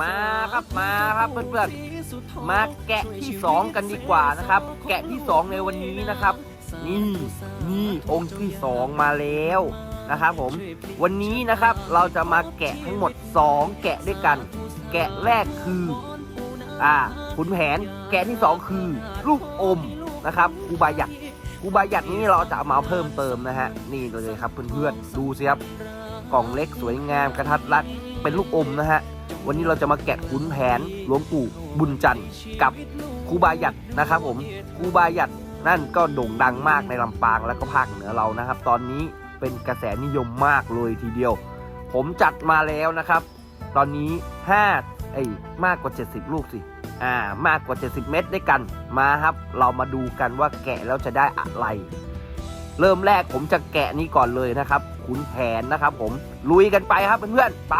มาครับมาครับเพื่อนๆมาแกะที่สองกันดีกว่านะครับ แกะที่สองในวันนี้นะครับ นี่นี่องค์ที่สองมาแล้วนะครับผมวันนี้นะครับเราจะมาแกะทั้งหมด 2 แกะด้วยกัน แกะแรกคืออ่าขุนแผนแกะที่สองคือ ลูกอมนะครับครูบายัดครูบายัดนี้เราจะเอามาเพิ่มเติมนะฮะนี่เลยครับเพื่อนๆดูสิครับกล่องเล็กสวยงามกระทัดรัดเป็นลูกอมนะฮะ วันนี้เราจะมาแกะขุนแผนหลวงปู่บุญจันทร์กับครูบาหยัดนะครับผมครูบาหยัดนั่นก็โด่งดังมากในลำปางแล้วก็ภาคเหนือเรานะครับ ตอนนี้เป็นกระแสนิยมมากเลยทีเดียว ผมจัดมาแล้วนะครับ ตอนนี้5ไอ้มากกว่า 70 ลูกสิอ่ามากกว่า 70 เม็ดด้วยกันมาครับ เรามาดูกันว่าแกะแล้วจะได้อะไร เริ่มแรกผมจะแกะนี้ก่อนเลยนะครับขุนแผนนะครับ ผมลุยกันไปครับเพื่อนๆไป